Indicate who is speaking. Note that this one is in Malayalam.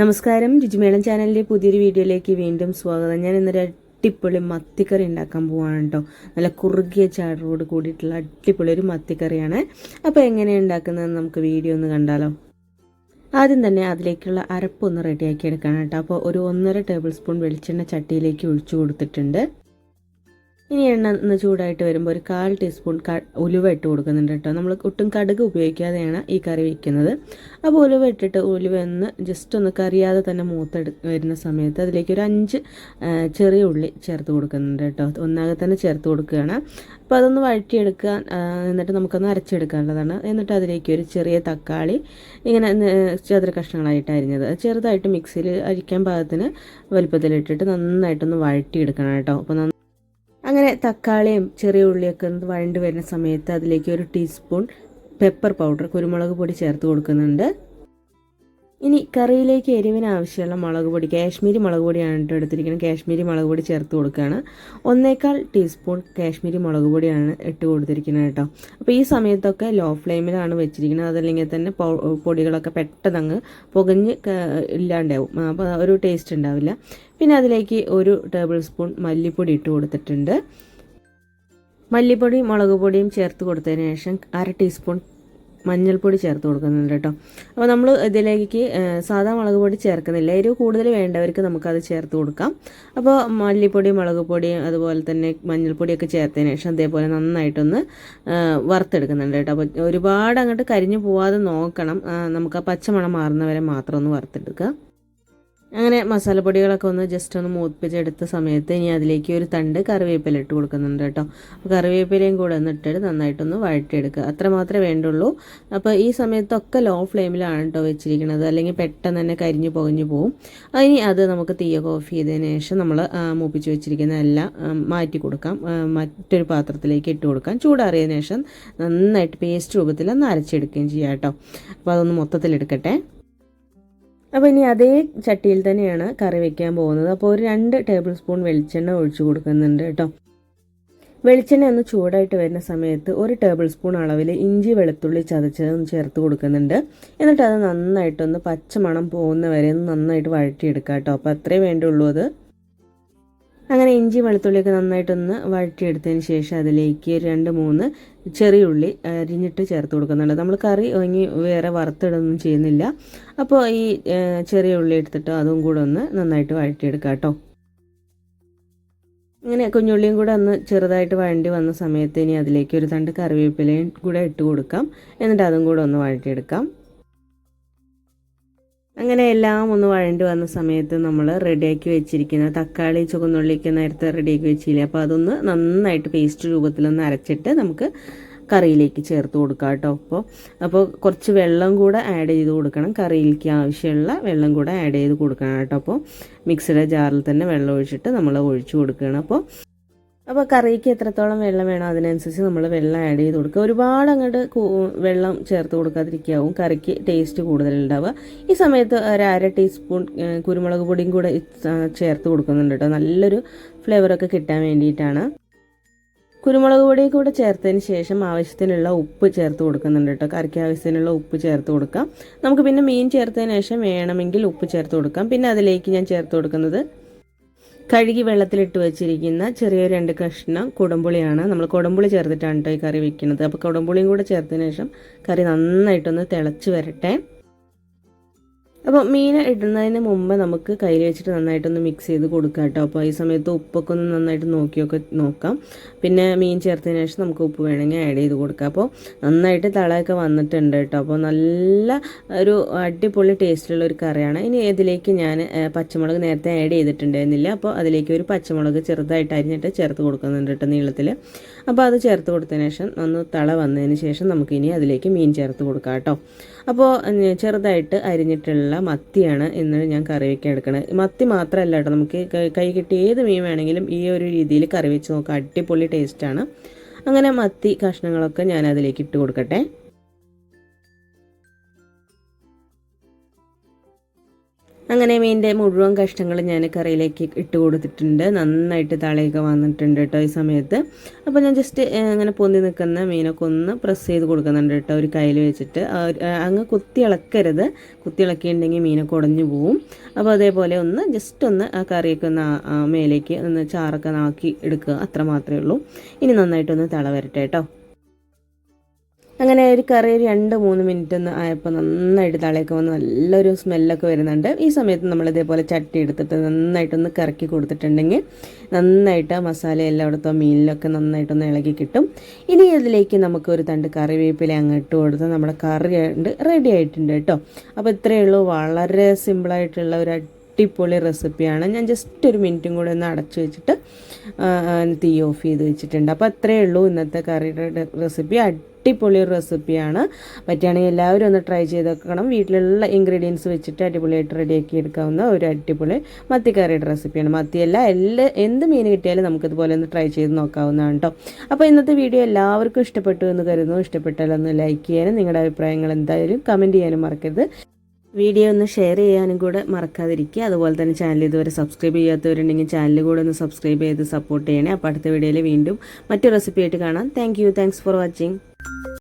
Speaker 1: നമസ്കാരം. രുചിമേളം ചാനലിന്റെ പുതിയൊരു വീഡിയോയിലേക്ക് വീണ്ടും സ്വാഗതം. ഞാൻ ഇന്നൊരു അടിപൊളി മത്തിക്കറി ഉണ്ടാക്കാൻ പോവാണ് കേട്ടോ. നല്ല കുറുകിയ ചാടറോട് കൂടിയിട്ടുള്ള അടിപൊളി ഒരു മത്തിക്കറിയാണ്. അപ്പോൾ എങ്ങനെയാണ് ഉണ്ടാക്കുന്നതെന്ന് നമുക്ക് വീഡിയോ ഒന്ന് കണ്ടാലോ. ആദ്യം തന്നെ അതിലേക്കുള്ള അരപ്പൊന്ന് റെഡിയാക്കി എടുക്കണം കേട്ടോ. അപ്പോൾ ഒരു ഒന്നര ടേബിൾ സ്പൂൺ വെളിച്ചെണ്ണ ചട്ടിയിലേക്ക് ഒഴിച്ചു കൊടുത്തിട്ടുണ്ട്. ഇനി എണ്ണ ഒന്ന് ചൂടായിട്ട് വരുമ്പോൾ ഒരു കാൽ ടീസ്പൂൺ ഉലുവ ഇട്ട് കൊടുക്കുന്നുണ്ട് കേട്ടോ. നമ്മൾ ഒട്ടും കടുക് ഉപയോഗിക്കാതെയാണ് ഈ കറി വയ്ക്കുന്നത് അപ്പോൾ ഉലുവ ഇട്ടിട്ട് ഉലുവ ഒന്ന് ജസ്റ്റ് ഒന്ന് കറിയാതെ തന്നെ മൂത്തെടു വരുന്ന സമയത്ത് അതിലേക്ക് ഒരു അഞ്ച് ചെറിയ ഉള്ളി ചേർത്ത് കൊടുക്കുന്നുണ്ട് കേട്ടോ. ഒന്നാകെ തന്നെ ചേർത്ത് കൊടുക്കുകയാണ്. അപ്പോൾ അതൊന്ന് വഴറ്റിയെടുക്കുക ആ, എന്നിട്ട് നമുക്കൊന്ന് അരച്ചെടുക്കാനുള്ളതാണ്. എന്നിട്ട് അതിലേക്ക് ഒരു ചെറിയ തക്കാളി ഇങ്ങനെ ചതുര കഷ്ണങ്ങളായിട്ട് അരിഞ്ഞത്. ചെറുതായിട്ട് മിക്സിയിൽ അരിക്കാൻ പാകത്തിന് വലുപ്പത്തിലിട്ടിട്ട് നന്നായിട്ടൊന്ന് വഴറ്റിയെടുക്കണം കേട്ടോ. അപ്പോൾ അങ്ങനെ തക്കാളിയും ചെറിയ ഉള്ളിയൊക്കെ വഴണ്ട് വരുന്ന സമയത്ത് അതിലേക്ക് ഒരു ടീസ്പൂൺ പെപ്പർ പൗഡർ കുരുമുളക് പൊടി ചേർത്ത് കൊടുക്കുന്നുണ്ട്. ഇനി കറിയിലേക്ക് എരിവിന് ആവശ്യമുള്ള മുളക് പൊടി കാശ്മീരി മുളക് പൊടിയാണ് കേട്ടോ എടുത്തിരിക്കുന്നത്. കാശ്മീരി മുളക് പൊടി ചേർത്ത് കൊടുക്കുകയാണ്. ഒന്നേക്കാൾ ടീസ്പൂൺ കാശ്മീരി മുളക് പൊടിയാണ് ഇട്ട് കൊടുത്തിരിക്കുന്നത് കേട്ടോ. അപ്പോൾ ഈ സമയത്തൊക്കെ ലോ ഫ്ലെയിമിലാണ് വെച്ചിരിക്കുന്നത്. അതല്ലെങ്കിൽ തന്നെ പൊടികളൊക്കെ പെട്ടെന്ന് അങ്ങ് പുകഞ്ഞ് ഇല്ലാണ്ടാവും. അപ്പോൾ ഒരു ടേസ്റ്റ് ഉണ്ടാവില്ല. പിന്നെ അതിലേക്ക് ഒരു ടേബിൾ സ്പൂൺ മല്ലിപ്പൊടി ഇട്ട് കൊടുത്തിട്ടുണ്ട്. മല്ലിപ്പൊടിയും മുളക് പൊടിയും ചേർത്ത് കൊടുത്തതിന് ശേഷം അര ടീസ്പൂൺ മഞ്ഞൾപ്പൊടി ചേർത്ത് കൊടുക്കുന്നുണ്ട് കേട്ടോ. അപ്പോൾ നമ്മൾ ഇതിലേക്ക് സാധാ മുളക് പൊടി ചേർക്കുന്നില്ല. എരിവ് കൂടുതൽ വേണ്ടവർക്ക് നമുക്കത് ചേർത്ത് കൊടുക്കാം. അപ്പോൾ മല്ലിപ്പൊടി മുളക് പൊടി അതുപോലെ തന്നെ മഞ്ഞൾപ്പൊടിയൊക്കെ ചേർത്തതിന് ശേഷം അതേപോലെ നന്നായിട്ടൊന്ന് വറുത്തെടുക്കുന്നുണ്ട് കേട്ടോ. അപ്പോൾ ഒരുപാട് അങ്ങോട്ട് കരിഞ്ഞു പോവാതെ നോക്കണം. നമുക്ക് ആ പച്ചമണം മാറുന്നവരെ മാത്രം ഒന്ന് വറുത്തെടുക്കുക. അങ്ങനെ മസാലപ്പൊടികളൊക്കെ ഒന്ന് ജസ്റ്റ് ഒന്ന് മൂപ്പിച്ചെടുത്ത സമയത്ത് ഇനി അതിലേക്ക് ഒരു തണ്ട് കറിവേപ്പില ഇട്ട് കൊടുക്കുന്നുണ്ട് കേട്ടോ. അപ്പോൾ കറിവേപ്പിലയും കൂടെ ഒന്ന് ഇട്ടിട്ട് നന്നായിട്ടൊന്ന് വഴറ്റിയെടുക്കുക. അത്ര മാത്രമേ വേണ്ടുള്ളൂ. അപ്പോൾ ഈ സമയത്തൊക്കെ ലോ ഫ്ലെയിമിലാണ് കേട്ടോ വെച്ചിരിക്കുന്നത്. അല്ലെങ്കിൽ പെട്ടെന്ന് തന്നെ കരിഞ്ഞു പുകഞ്ഞു പോകും ഇനി അത് നമുക്ക് തീയൊക്കെ ഓഫ് ചെയ്തതിന് ശേഷം നമ്മൾ മൂപ്പിച്ച് വെച്ചിരിക്കുന്ന എല്ലാം മാറ്റി കൊടുക്കാം. മറ്റൊരു പാത്രത്തിലേക്ക് ഇട്ട് കൊടുക്കാം. ചൂടാറിയതിന് ശേഷം നന്നായിട്ട് പേസ്റ്റ് രൂപത്തിൽ ഒന്ന് അരച്ചെടുക്കുകയും ചെയ്യാം കേട്ടോ അപ്പോൾ അതൊന്ന് മൊത്തത്തിലെടുക്കട്ടെ. അപ്പോൾ ഇനി അതേ ചട്ടിയിൽ തന്നെയാണ് കറി വെക്കാൻ പോകുന്നത്. അപ്പോൾ ഒരു രണ്ട് ടേബിൾ സ്പൂൺ വെളിച്ചെണ്ണ ഒഴിച്ചു കൊടുക്കുന്നുണ്ട് കേട്ടോ. വെളിച്ചെണ്ണ ഒന്ന് ചൂടായിട്ട് വരുന്ന സമയത്ത് ഒരു ടേബിൾ സ്പൂൺ അളവിൽ ഇഞ്ചി വെളുത്തുള്ളി ചതച്ചതൊന്ന് ചേർത്ത് കൊടുക്കുന്നുണ്ട്. എന്നിട്ട് അത് നന്നായിട്ടൊന്ന് പച്ചമണം പോകുന്ന വരെ ഒന്ന് നന്നായിട്ട് വഴറ്റിയെടുക്കാം കേട്ടോ. അപ്പോൾ അത്രേ വേണ്ടുള്ളൂ അത്. അങ്ങനെ ഇഞ്ചി വെളുത്തുള്ളിയൊക്കെ നന്നായിട്ടൊന്ന് വഴറ്റിയെടുത്തതിന് ശേഷം അതിലേക്ക് രണ്ട് മൂന്ന് ചെറിയ ഉള്ളി അരിഞ്ഞിട്ട് ചേർത്ത് കൊടുക്കുന്നുണ്ട്. നമ്മൾ കറി ഒങ്ങി വേറെ വറുത്തിടൊന്നും ചെയ്യുന്നില്ല. അപ്പോൾ ഈ ചെറിയ ഉള്ളി എടുത്തിട്ട് അതും കൂടെ ഒന്ന് നന്നായിട്ട് വഴറ്റിയെടുക്കാം കേട്ടോ. ഇങ്ങനെ കുഞ്ഞുള്ളിയും കൂടെ ഒന്ന് ചെറുതായിട്ട് വഴണ്ടി വന്ന സമയത്ത് ഇനി അതിലേക്ക് ഒരു തണ്ട് കറിവേപ്പിലയും കൂടെ ഇട്ട് കൊടുക്കാം. എന്നിട്ട് അതും കൂടെ ഒന്ന് വഴറ്റിയെടുക്കാം. അങ്ങനെ എല്ലാം ഒന്ന് വഴണ്ടി വന്ന സമയത്ത് നമ്മൾ റെഡിയാക്കി വെച്ചിരിക്കുന്ന തക്കാളി ചുവന്നുള്ളിയൊക്കെ നേരത്തെ റെഡിയാക്കി വെച്ചില്ലേ? അപ്പോൾ അതൊന്ന് നന്നായിട്ട് പേസ്റ്റ് രൂപത്തിലൊന്ന് അരച്ചിട്ട് നമുക്ക് കറിയിലേക്ക് ചേർത്ത് കൊടുക്കാം കേട്ടോ. അപ്പോൾ അപ്പോൾ കുറച്ച് വെള്ളം കൂടെ ആഡ് ചെയ്ത് കൊടുക്കണം. കറിയിലേക്ക് ആവശ്യമുള്ള വെള്ളം കൂടെ ആഡ് ചെയ്ത് കൊടുക്കണം കേട്ടോ. അപ്പോൾ മിക്സിയുടെ ജാറിൽ തന്നെ വെള്ളം ഒഴിച്ചിട്ട് നമ്മൾ ഒഴിച്ചു കൊടുക്കുകയാണ്. അപ്പോൾ അപ്പോൾ കറിക്ക് എത്രത്തോളം വെള്ളം വേണം അതിനനുസരിച്ച് നമ്മൾ വെള്ളം ആഡ് ചെയ്ത് കൊടുക്കുക. ഒരുപാട് അങ്ങോട്ട് വെള്ളം ചേർത്ത് കൊടുക്കാതിരിക്കാവും. കറിക്ക് ടേസ്റ്റ് കൂടുതലുണ്ടാവുക. ഈ സമയത്ത് ഒരു അര ടീസ്പൂൺ കുരുമുളക് പൊടിയും കൂടെ ചേർത്ത് കൊടുക്കുന്നുണ്ട് കേട്ടോ നല്ലൊരു ഫ്ലേവറൊക്കെ കിട്ടാൻ വേണ്ടിയിട്ടാണ്. കുരുമുളക് പൊടി കൂടെ ചേർത്തതിന് ശേഷം ആവശ്യത്തിനുള്ള ഉപ്പ് ചേർത്ത് കൊടുക്കുന്നുണ്ട് കേട്ടോ കറിക്ക് ആവശ്യത്തിനുള്ള ഉപ്പ് ചേർത്ത് കൊടുക്കാം. നമുക്ക് പിന്നെ മീൻ ചേർത്തതിന് ശേഷം വേണമെങ്കിൽ ഉപ്പ് ചേർത്ത് കൊടുക്കാം. പിന്നെ അതിലേക്ക് ഞാൻ ചേർത്ത് കൊടുക്കുന്നത് കഴുകി വെള്ളത്തിലിട്ട് വെച്ചിരിക്കുന്ന ചെറിയ രണ്ട് കഷ്ണം കുടംപുളിയാണ് നമ്മൾ കുടംപുളി ചേർത്തിട്ടാണ് കേട്ടോ ഈ കറി വെക്കുന്നത്. അപ്പോൾ കുടംപുളിയും കൂടെ ചേർത്തതിന് ശേഷം കറി നന്നായിട്ടൊന്ന് തിളച്ച് വരട്ടെ. അപ്പോൾ മീൻ ഇടുന്നതിന് മുമ്പ് നമുക്ക് കയ്യിൽ വെച്ചിട്ട് നന്നായിട്ടൊന്ന് മിക്സ് ചെയ്ത് കൊടുക്കാം കേട്ടോ. അപ്പോൾ ഈ സമയത്ത് ഉപ്പൊക്കെ ഒന്ന് നന്നായിട്ട് നോക്കിയൊക്കെ നോക്കാം. പിന്നെ മീൻ ചേർത്തതിന് ശേഷം നമുക്ക് ഉപ്പ് വേണമെങ്കിൽ ആഡ് ചെയ്ത് കൊടുക്കാം. അപ്പോൾ നന്നായിട്ട് തളയൊക്കെ വന്നിട്ടുണ്ട് കേട്ടോ. അപ്പോൾ നല്ല ഒരു അടിപൊളി ടേസ്റ്റുള്ള ഒരു കറിയാണ്. ഇനി ഇതിലേക്ക് ഞാൻ പച്ചമുളക് നേരത്തെ ആഡ് ചെയ്തിട്ടുണ്ടായിരുന്നില്ല. അപ്പോൾ അതിലേക്ക് ഒരു പച്ചമുളക് ചെറുതായിട്ട് അരിഞ്ഞിട്ട് ചേർത്ത് കൊടുക്കുന്നുണ്ട് കേട്ടോ നീളത്തിൽ അപ്പോൾ അത് ചേർത്ത് കൊടുത്തതിന് ശേഷം ഒന്ന് തള വന്നതിന് ശേഷം നമുക്കിനി അതിലേക്ക് മീൻ ചേർത്ത് കൊടുക്കാം കേട്ടോ. അപ്പോൾ ചെറുതായിട്ട് അരിഞ്ഞിട്ടുള്ള മത്തിയാണ് ഇന്ന് ഞാൻ കറി വയ്ക്കാൻ എടുക്കണത്. മത്തി മാത്രമല്ല കേട്ടോ നമുക്ക് കൈ- കിട്ടി ഏത് മീൻ വേണമെങ്കിലും ഈ ഒരു രീതിയിൽ കറി വെച്ച് നോക്കാം. അടിപൊളി ടേസ്റ്റാണ് അങ്ങനെ മത്തി കഷ്ണങ്ങളൊക്കെ ഞാൻ അതിലേക്ക് ഇട്ട് കൊടുക്കട്ടെ. അങ്ങനെ മീനിന്റെ മുഴുവൻ കഷ്ണങ്ങൾ ഞാൻ കറിയിലേക്ക് ഇട്ട് കൊടുത്തിട്ടുണ്ട്. നന്നായിട്ട് തളയൊക്കെ വന്നിട്ടുണ്ട് കേട്ടോ ഈ സമയത്ത്. അപ്പോൾ ഞാൻ ജസ്റ്റ് അങ്ങനെ പൊന്തി നിൽക്കുന്ന മീനൊക്കെ ഒന്ന് പ്രസ് ചെയ്ത് കൊടുക്കുന്നുണ്ട് കേട്ടോ ഒരു കയ്യിൽ വെച്ചിട്ട്. അങ്ങ് കുത്തി ഇളക്കരുത്. കുത്തി ഇളക്കിയിട്ടുണ്ടെങ്കിൽ മീനൊക്കെ ഉടഞ്ഞു പോവും. അപ്പോൾ അതേപോലെ ഒന്ന് ജസ്റ്റ് ഒന്ന് ആ കറിയൊക്കെ ഒന്ന് മേലേക്ക് ഒന്ന് ചാറൊക്കെ നാക്കി എടുക്കുക. അത്ര മാത്രമേ ഉള്ളൂ. ഇനി നന്നായിട്ടൊന്ന് തള വരട്ടെ കേട്ടോ. അങ്ങനെ ഒരു കറി രണ്ട് മൂന്ന് മിനിറ്റ് ഒന്ന് ആയപ്പോൾ നന്നായിട്ട് തളയൊക്കെ വന്ന് നല്ലൊരു സ്മെല്ലൊക്കെ വരുന്നുണ്ട്. ഈ സമയത്ത് നമ്മൾ ഇതേപോലെ ചട്ടി എടുത്തിട്ട് നന്നായിട്ടൊന്ന് കറക്കി കൊടുത്തിട്ടുണ്ടെങ്കിൽ നന്നായിട്ട് മസാല എല്ലായിടത്തും മീനിലൊക്കെ നന്നായിട്ടൊന്ന് ഇളകി കിട്ടും. ഇനി ഇതിലേക്ക് നമുക്ക് ഒരു തണ്ട് കറിവേപ്പില അങ്ങോട്ട് കൊടുത്ത് നമ്മുടെ കറി ഉണ്ട് റെഡി ആയിട്ടുണ്ട് കേട്ടോ. അപ്പോൾ ഇത്രയേ ഉള്ളൂ. വളരെ സിമ്പിളായിട്ടുള്ള ഒരു അടിപൊളി റെസിപ്പിയാണ് ഞാൻ ജസ്റ്റ് ഒരു മിനിറ്റും കൂടെ ഒന്ന് അടച്ചു വെച്ചിട്ട് തീ ഓഫ് ചെയ്ത് വെച്ചിട്ടുണ്ട്. അപ്പോൾ അത്രയേ ഉള്ളൂ ഇന്നത്തെ കറിയുടെ റെസിപ്പി അടിപൊളി റെസിപ്പിയാണ്. പറ്റുകയാണെങ്കിൽ എല്ലാവരും ഒന്ന് ട്രൈ ചെയ്ത് വെക്കണം വീട്ടിലുള്ള ഇൻഗ്രീഡിയൻസ് വെച്ചിട്ട് അടിപൊളിയായിട്ട് റെഡിയാക്കി എടുക്കാവുന്ന ഒരു അടിപൊളി മത്തിക്കറിയുടെ റെസിപ്പിയാണ് മത്തിയല്ല എല്ലാ എന്ത് മീൻ കിട്ടിയാലും നമുക്കിതുപോലെ ഒന്ന് ട്രൈ ചെയ്ത് നോക്കാവുന്നതാണ് കേട്ടോ അപ്പോൾ ഇന്നത്തെ വീഡിയോ എല്ലാവർക്കും ഇഷ്ടപ്പെട്ടു എന്ന് കരുതുന്നു. ഇഷ്ടപ്പെട്ടാൽ ഒന്ന് ലൈക്ക് ചെയ്യാനും നിങ്ങളുടെ അഭിപ്രായങ്ങൾ എന്തായാലും കമന്റ് ചെയ്യാനും മറക്കരുത്. വീഡിയോ ഒന്ന് ഷെയർ ചെയ്യാനും കൂടെ മറക്കാതിരിക്കുക. അതുപോലെ തന്നെ ചാനൽ ഇതുവരെ സബ്സ്ക്രൈബ് ചെയ്യാത്തവരുണ്ടെങ്കിൽ ചാനൽ കൂടെ ഒന്ന് സബ്സ്ക്രൈബ് ചെയ്ത് സപ്പോർട്ട് ചെയ്യണേ. അപ്പോൾ അടുത്ത വീഡിയോയിൽ വീണ്ടും മറ്റു റെസിപ്പി ആയിട്ട് കാണാം. Thank you thanks for watching うん。